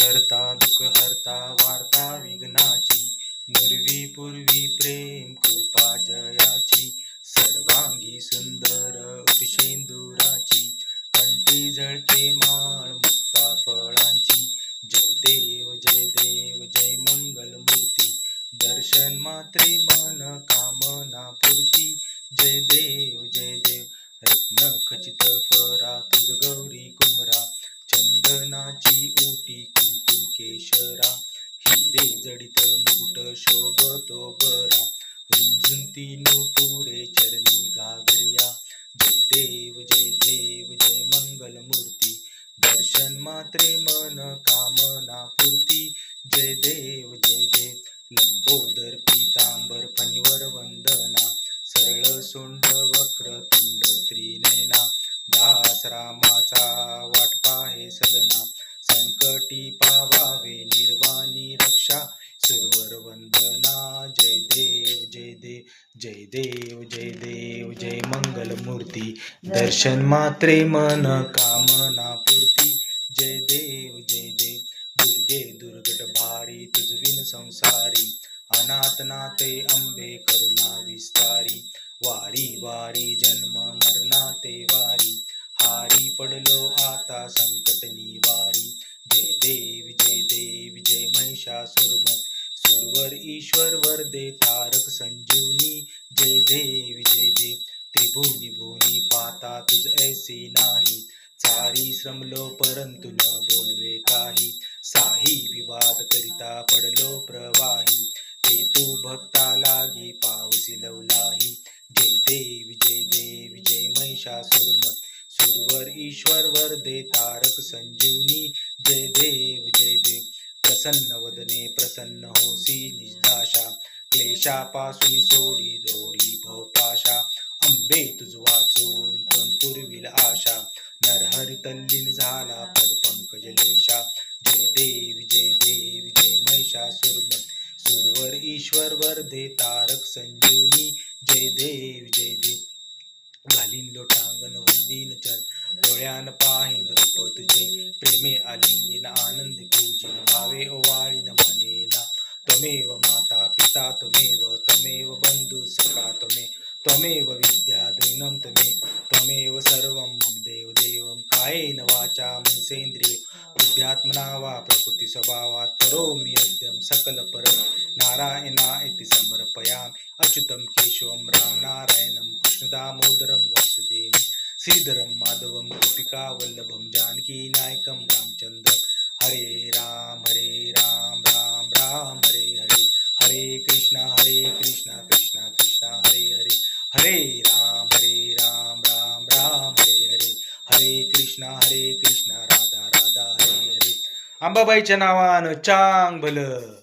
करता दुःख हरता वार्ता विघ्नाची. नुरवी पूर्वी प्रेम कृपा जयाची. सर्वांगी सुंदर शेंदुराची कंठी झळके माळ मुक्ता फळांची. जय देव जय देव जय मंगल मूर्ती. दर्शन मात्रे मन कामना पूर्ती. जय देव जय देव रत्न खचित फरा केशरा हिरे जडित मुकुट शोभतो बरा. रुंझुंती नुपुरे चरणी घागरिया. जय देव जय देव जय मंगल मूर्ती दर्शन मात्रे मन कामना पूर्ती. जय देव जय देव. लंबोदर पीतांबर फणीवर वंदना. सरळ सोंड वक्र तुंड त्रिनयना. दास रामाचा वाट पाहे सदना संकटी पावावे निर्वाणी रक्षा. सर्वर वंदना जय देव जय देव जय देव जय देव जय मंगल मूर्ती. दर्शन मात्रे मन कामना पूर्ती. जय देव जय देव दुर्गे दुर्गट भारी तुझविन संसारी. अनाथ नाते अंबे करुणा विस्तारी. वारी वारी जन्म मरणाते वारी. हारी पडलो आता संकट निवारी. जय देव जय देव जय महिषासुरमत सुरवर ईश्वर वर दे तारक संजीवनी. जय देव जय देव त्रिभुवनी भुवनी पाता तुझ ऐसी नाही. सारी श्रमलो परंतु न बोलवे काही. साही विवाद करिता पडलो प्रवाही. ते तू भक्ता लागी पावसी लवलाही जय देव जय देव जय महिषासुरमत सुरवर ईश्वर वर दे तारक संजीवनी. जय देव जय देव. प्रसन्न वदने प्रसन्न होसी निजदाशा क्लेशापासून सोडी दोडी भोपाशा. अंबे तुझ वाचून कोण पुरविल आशा? नरहर तल्लीन झाला पद पंकजलेशा. जय देव जय देव जय महिषासुरमत सुरवर ईश्वर वर दे तारक संजीवनी. जय देव जय देव. घालीन लोटांगण वंदीन चल डोळ्यान पाहिन रूप तुझे. प्रेमे त्वमेव विद्या द्विनं त्वमे त्वमेव सर्वं मम देव देवं। कायेन वाचा मनसेन्द्रिये बुद्ध्यात्मना वा प्रकृती स्वभावात् करोमि यद्यं सकलपरं। नारायणा इति समर्पयामि अच्युतं केशवं राम नारायणं कृष्णदामोदरं वासुदेवं श्रीधरं माधवं गोपिकावल्लभं जानकी नायकं रामचन्द्रं हरे राम हरे राम राम राम हरे हरे. हरे कृष्णा हरे कृष्णा राधा राधा हरे हरे. अंबाबाईच्या नावानं चांग भलं